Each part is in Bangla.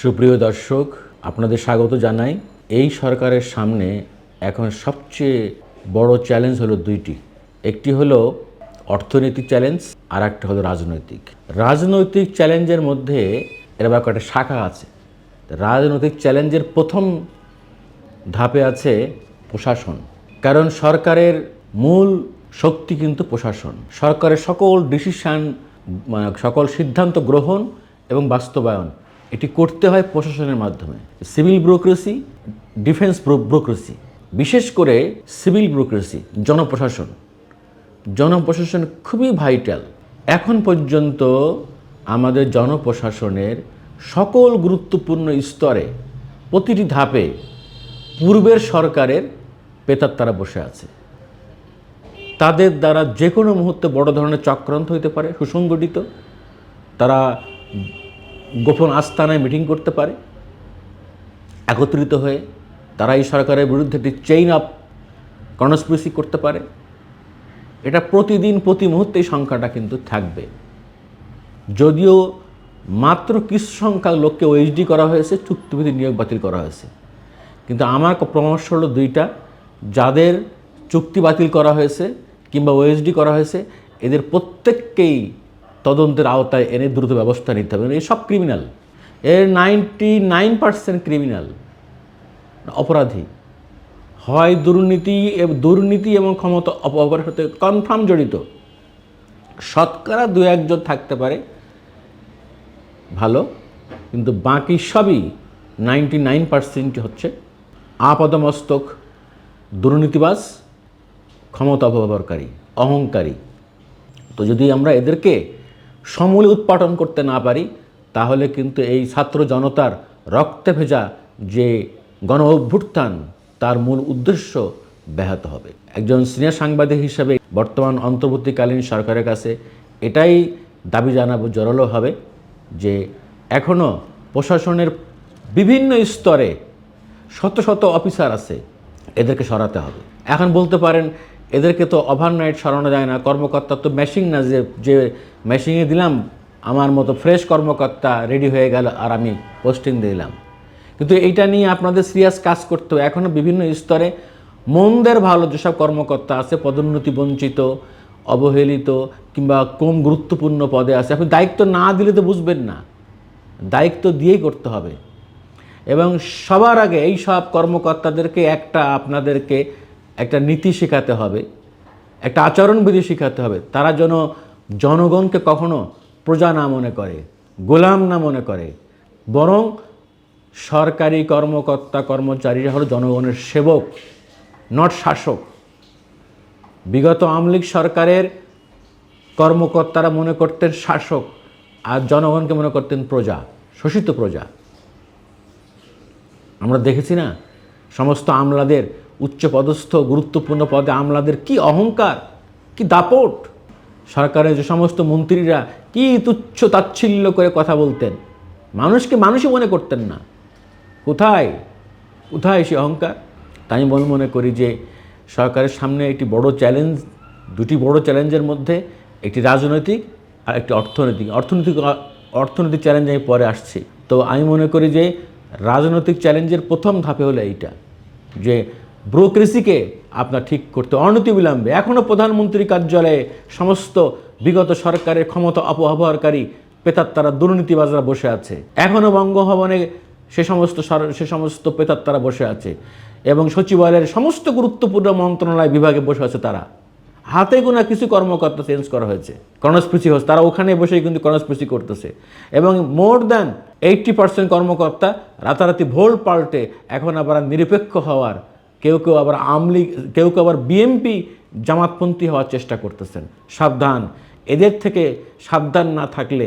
সুপ্রিয় দর্শক, আপনাদের স্বাগত জানাই। এই সরকারের সামনে এখন সবচেয়ে বড় চ্যালেঞ্জ হলো দুইটি। একটি হলো অর্থনৈতিক চ্যালেঞ্জ আর একটা হলো রাজনৈতিক। রাজনৈতিক চ্যালেঞ্জের মধ্যে এর আবার কয়েকটা শাখা আছে। রাজনৈতিক চ্যালেঞ্জের প্রথম ধাপে আছে প্রশাসন। কারণ সরকারের মূল শক্তি কিন্তু প্রশাসন। সরকারের সকল ডিসিশন মানে সকল সিদ্ধান্ত গ্রহণ এবং বাস্তবায়ন। এটি করতে হয় প্রশাসনের মাধ্যমে, সিভিল ব্যুরোক্রেসি, ডিফেন্স ব্যুরোক্রেসি। বিশেষ করে সিভিল ব্যুরোক্রেসি, জনপ্রশাসন। জনপ্রশাসন খুবই ভাইটাল। এখন পর্যন্ত আমাদের জনপ্রশাসনের সকল গুরুত্বপূর্ণ স্তরে প্রতিটি ধাপে পূর্বের সরকারের পেতাত্তারা বসে আছে। তাদের দ্বারা যে কোনো মুহূর্তে বড় ধরনের চক্রান্ত হইতে পারে, সুসংগঠিত। তারা গোপন আস্থানায় মিটিং করতে পারে। একত্রিত হয়ে তারা এই সরকারের বিরুদ্ধে একটি চেইন আপ কনস্পিরেসি করতে পারে। এটা প্রতিদিন, প্রতি মুহূর্তে সংখ্যাটা কিন্তু থাকবে। যদিও মাত্র কিছু সংখ্যক লোককে ওএইচডি করা হয়েছে চুক্তিভিত্তিক নিয়োগ বাতিল করা হয়েছে। কিন্তু আমার পরামর্শ হলো দুইটা। যাদের চুক্তি বাতিল করা হয়েছে কিংবা ওএসডি করা হয়েছে, এদের প্রত্যেককেই তদন্তের আওতায় এনে দ্রুত ব্যবস্থা নিতে হবে। এই সব ক্রিমিনাল এর নাইনটি নাইন পার্সেন্ট ক্রিমিনাল অপরাধী। হয় দুর্নীতি দুর্নীতি এবং ক্ষমতা অপব্যবহারের সাথে কনফার্ম জড়িত। শতকরা দু একজন থাকতে পারে। ভালো। কিন্তু বাকি সবই নাইনটি নাইন পার্সেন্ট হচ্ছে আপাদমস্তক, দুর্নীতিবাজ, ক্ষমতা অপব্যবহারকারী, অহংকারী। তো যদি আমরা এদেরকে সমূলে উৎপাদন করতে না পারি, তাহলে কিন্তু এই ছাত্র জনতার রক্তে ভেজা যে গণ অভ্যুত্থান, তার মূল উদ্দেশ্য ব্যাহত হবে। একজন সিনিয়র সাংবাদিক হিসেবে বর্তমান অন্তর্বর্তীকালীন সরকারের কাছে এটাই দাবি জানাব, জোরালো হবে যে এখনও প্রশাসনের বিভিন্ন স্তরে শত শত অফিসার আছে, এদেরকে সরাতে হবে। এখন বলতে পারেন এদেরকে তো ওভারনাইট সরানো যায় না। কর্মকর্তা তো মেশিং না, যে যে মেশিংয়ে দিলাম, আমার মতো ফ্রেশ কর্মকর্তা রেডি হয়ে গেল আর আমি পোস্টিং দিলাম। কিন্তু এইটা নিয়ে আপনাদের সিরিয়াস কাজ করতে হবে। এখনও বিভিন্ন স্তরে মন্দের ভালো যেসব কর্মকর্তা আছে, পদোন্নতি বঞ্চিত, অবহেলিত, কিংবা কম গুরুত্বপূর্ণ পদে আছে, আপনি দায়িত্ব না দিলে তো বুঝবেন না। দায়িত্ব দিয়েই করতে হবে। এবং সবার আগে এই সব কর্মকর্তাদেরকে একটা আপনাদেরকে একটা নীতি শেখাতে হবে, একটা আচরণবিধি শেখাতে হবে। তারা যেন জনগণকে কখনো প্রজা না মনে করে, গোলাম না মনে করে, বরং সরকারি কর্মকর্তা, কর্মচারীরা হলো জনগণের সেবক নট শাসক। বিগত আমলিক সরকারের কর্মকর্তারা মনে করতেন শাসক, আর জনগণকে মনে করতেন প্রজা, শোষিত প্রজা। আমরা দেখেছি না, সমস্ত আমলাদের উচ্চপদস্থ, গুরুত্বপূর্ণ পদে আমলাদের কি অহংকার, কি দাপট? সরকারের যে সমস্ত মন্ত্রীরা কি তুচ্ছ তাচ্ছিল্য করে কথা বলতেন মানুষকে মানুষই মনে করতেন না? কোথায় কোথায় সে অহংকার? তাই আমি মনে করি যে সরকারের সামনে একটি বড় চ্যালেঞ্জ দুটি বড় চ্যালেঞ্জের মধ্যে একটি রাজনৈতিক আর একটি অর্থনৈতিক। অর্থনৈতিক অর্থনৈতিক চ্যালেঞ্জ আমি পরে আসছি। তো আমি মনে করি যে রাজনৈতিক চ্যালেঞ্জের প্রথম ধাপে হলো এইটা, যে ব্রোক্রেসিকে আপনার ঠিক করতে অনতিবিলম্বে এখনও প্রধানমন্ত্রী কার্যালয়ে সমস্ত বিগত সরকারের ক্ষমতা অপব্যবহারকারী পেতাত্তারা দুর্নীতিবাজরা বসে আছে। এখনও বঙ্গভবনে সে সমস্ত সে সমস্ত পেতাত্তারা বসে আছে এবং সচিবালয়ের সমস্ত গুরুত্বপূর্ণ মন্ত্রণালয় বিভাগে বসে আছে তারা। হাতে গোনা কিছু কর্মকর্তা চেঞ্জ করা হয়েছে। কর্ণস্পৃশি হচ্ছে তারা ওখানে বসেই কিন্তু কর্ণস্পৃশি করতেছে। এবং মোর দ্যান এইটটি পার্সেন্ট কর্মকর্তা রাতারাতি ভোল পাল্টে এখন আবার নিরপেক্ষ হওয়ার কেউ কেউ আবার আমলি কেউ কেউ আবার বিএমপি জামাতপন্থী হওয়ার চেষ্টা করতেছেন। সাবধান। এদের থেকে সাবধান না থাকলে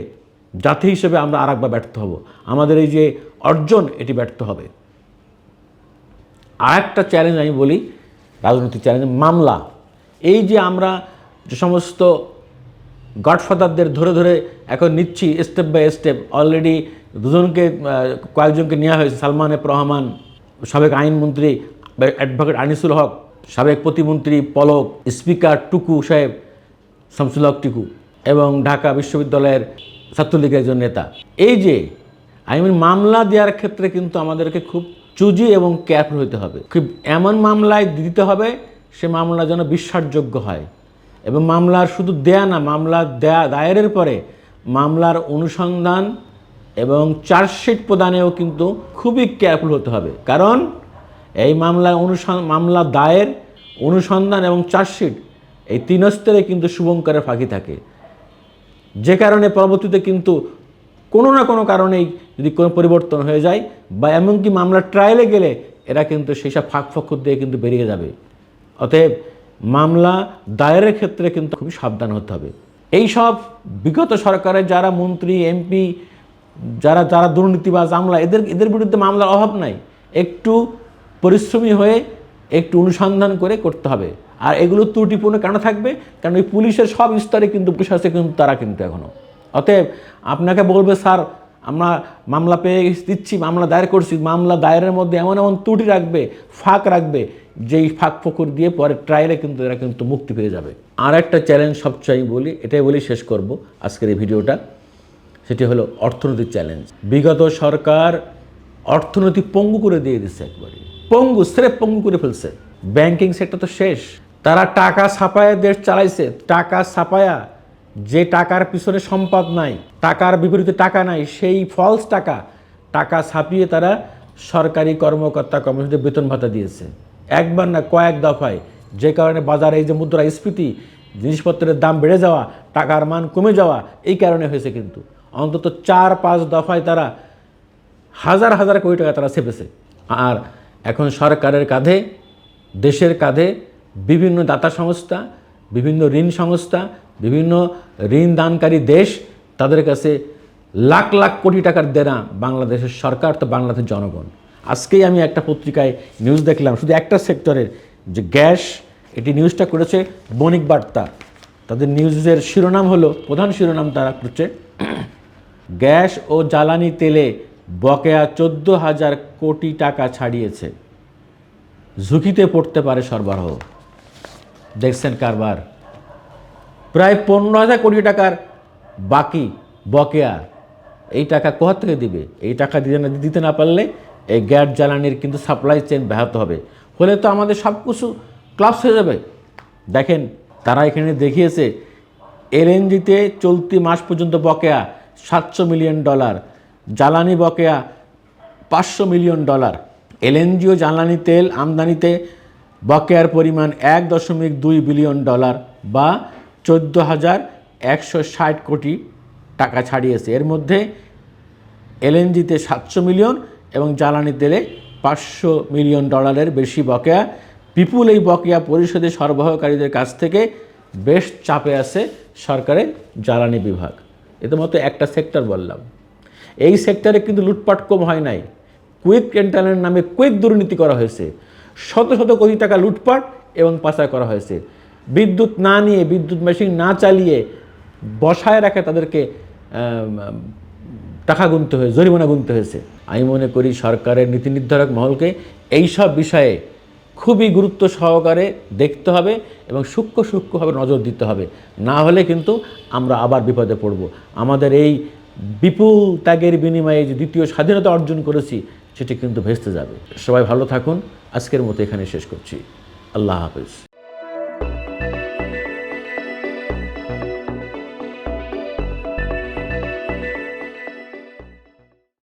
জাতি হিসেবে আমরা আর একবার ব্যর্থ হব। আমাদের এই যে অর্জন, এটি ব্যর্থ হবে। আর একটা চ্যালেঞ্জ আমি বলি, রাজনৈতিক চ্যালেঞ্জ মামলা। এই যে আমরা যে সমস্ত গডফাদারদের ধরে ধরে এখন নিচ্ছি স্টেপ বাই স্টেপ অলরেডি দুজনকে কয়েকজনকে নেওয়া হয়েছে, সালমান এফ রহমান, সাবেক আইনমন্ত্রী অ্যাডভোকেট আনিসুল হক, সাবেক প্রতিমন্ত্রী পলক, স্পিকার টুকু সাহেব, শামসুল হক টুকু এবং ঢাকা বিশ্ববিদ্যালয়ের ছাত্রলীগের একজন নেতা। এই যে আই মিন মামলা দেওয়ার ক্ষেত্রে কিন্তু আমাদেরকে খুব চুজি এবং ক্যারফুল হতে হবে। খুব এমন মামলায় দিতে হবে, সে মামলা যেন বিশ্বাসযোগ্য হয়। এবং মামলার শুধু দেয়া না, মামলা দেয়া, দায়েরের পরে মামলার অনুসন্ধান এবং চার্জশিট প্রদানেও কিন্তু খুবই কেয়ারফুল হতে হবে। কারণ এই মামলা অনুসন্ধান মামলা দায়ের, অনুসন্ধান এবং চার্জশিট এই তিন স্তরে কিন্তু শুভঙ্করের ফাঁকি থাকে। যে কারণে পরবর্তীতে কিন্তু কোনো না কোনো কারণেই যদি কোনো পরিবর্তন হয়ে যায় বা এমনকি মামলার ট্রায়ালে গেলে এরা কিন্তু সেই সব ফাঁক ফক্কর দিয়ে কিন্তু বেরিয়ে যাবে। অতএব মামলা দায়েরের ক্ষেত্রে কিন্তু খুবই সাবধান হতে হবে। এই সব বিগত সরকারের যারা মন্ত্রী, এমপি, যারা যারা দুর্নীতিবাজ, আমলা, এদের এদের বিরুদ্ধে মামলার অভাব নাই। একটু পরিশ্রমী হয়ে একটু অনুসন্ধান করে করতে হবে। আর এগুলো ত্রুটিপূর্ণ কেন থাকবে? কারণ ওই পুলিশের সব স্তরে কিন্তু আছে, কিন্তু তারা কিন্তু এখনও অতএব আপনাকে বলবে, স্যার, আমরা মামলা পেয়ে দিচ্ছি, মামলা দায়ের করছি। মামলা দায়েরের মধ্যে এমন এমন ত্রুটি রাখবে, ফাঁক রাখবে, যেই ফাঁক ফকুর দিয়ে পরে ট্রায়ালে কিন্তু এরা কিন্তু মুক্তি পেয়ে যাবে। আর একটা চ্যালেঞ্জ সবচেয়ে বলি, এটাই বলি, শেষ করব আজকের এই ভিডিওটা। সেটি হলো অর্থনৈতিক চ্যালেঞ্জ বিগত সরকার অর্থনীতি পঙ্গু করে দিয়ে দিচ্ছে একবারে। পঙ্গু, স্রেফ পঙ্গু করে ফেলছে। ব্যাংকিং সেক্টর তো শেষ। তারা টাকা ছাপায়া দেশ চালাইছে। টাকা ছাপায়া যে টাকার পিছনে সম্পদ নাই, টাকার বিপরীতে টাকা নাই, সেই ফলস টাকা টাকা ছাপিয়ে তারা সরকারি কর্মকর্তা কর্মচারীদের বেতন ভাতা দিয়েছে। একবার না কয়েক দফায়, যে কারণে বাজারে এই যে মুদ্রাস্ফীতি জিনিসপত্রের দাম বেড়ে যাওয়া, টাকার মান কমে যাওয়া, এই কারণে হয়েছে কিন্তু। অন্তত চার পাঁচ দফায় তারা হাজার হাজার কোটি টাকা তারা চেপেছে আর এখন সরকারের কাঁধে, দেশের কাঁধে বিভিন্ন দাতা সংস্থা, বিভিন্ন ঋণ সংস্থা, বিভিন্ন ঋণ দানকারী দেশ তাদের কাছে লাখ লাখ কোটি টাকার দেনা বাংলাদেশের সরকার তো বাংলাদেশের জনগণ। আজকেই আমি একটা পত্রিকায় নিউজ দেখলাম, শুধু একটা সেক্টরের যে গ্যাস, এটি নিউজটা করেছে বণিক বার্তা। তাদের নিউজের শিরোনাম হলো, প্রধান শিরোনাম তারা করছে, গ্যাস ও জ্বালানি তেলে বকেয়া চোদ্দ হাজার কোটি টাকা ছাড়িয়েছে। ঝুঁকিতে পড়তে পারে সরবরাহ। দেখছেন কারবার। প্রায় পনেরো হাজার কোটি টাকার বাকি বকেয়া, এই টাকা কোথা থেকে দিবে? এই টাকা দিতে না দিতে না পারলে এই গ্যাস জ্বালানির কিন্তু সাপ্লাই চেন ব্যাহত হবে। হলে তো আমাদের সব কিছু ক্লাবস হয়ে যাবে। দেখেন, তারা এখানে দেখিয়েছে এলএনজিতে চলতি মাস পর্যন্ত বকেয়া সাতশো মিলিয়ন ডলার জ্বালানি বকেয়া পাঁচশো মিলিয়ন ডলার। এলএনজি ও জ্বালানি তেল আমদানিতে বকেয়ার পরিমাণ এক দশমিক দুই বিলিয়ন ডলার বা চোদ্দ হাজার একশো ষাট কোটি টাকা ছাড়িয়েছে। এর মধ্যে এলএনজিতে সাতশো মিলিয়ন এবং জ্বালানি তেলে পাঁচশো মিলিয়ন ডলারের বেশি বকেয়া। বিপুল এই বকেয়া পরিশোধে সরবরাহকারীদের কাছ থেকে বেশ চাপে আছে সরকারের জ্বালানি বিভাগ। এতে মতো একটা সেক্টর বললাম। এই সেক্টরে কিন্তু লুটপাট কম হয় নাই। কুইক রেন্টালের নামে কুইক দুর্নীতি করা হয়েছে। শত শত কোটি টাকা লুটপাট এবং পাচার করা হয়েছে। বিদ্যুৎ না নিয়ে, বিদ্যুৎ মেশিন না চালিয়ে বসায় রাখে তাদেরকে টাকা গুনতে হয়েছে জরিমানা গুনতে হয়েছে। আমি মনে করি সরকারের নীতি নির্ধারক মহলকে এইসব বিষয়ে খুবই গুরুত্ব সহকারে দেখতে হবে এবং সূক্ষ্ম সূক্ষ্মভাবে নজর দিতে হবে। না হলে কিন্তু আমরা আবার বিপদে পড়ব। আমাদের এই বিপুল ত্যাগের বিনিময়ে যে দ্বিতীয় স্বাধীনতা অর্জন করেছি, সেটি কিন্তু ভেস্তে যাবে। সবাই ভালো থাকুন। আজকের মতো এখানে শেষ করছি। আল্লাহ হাফেজ।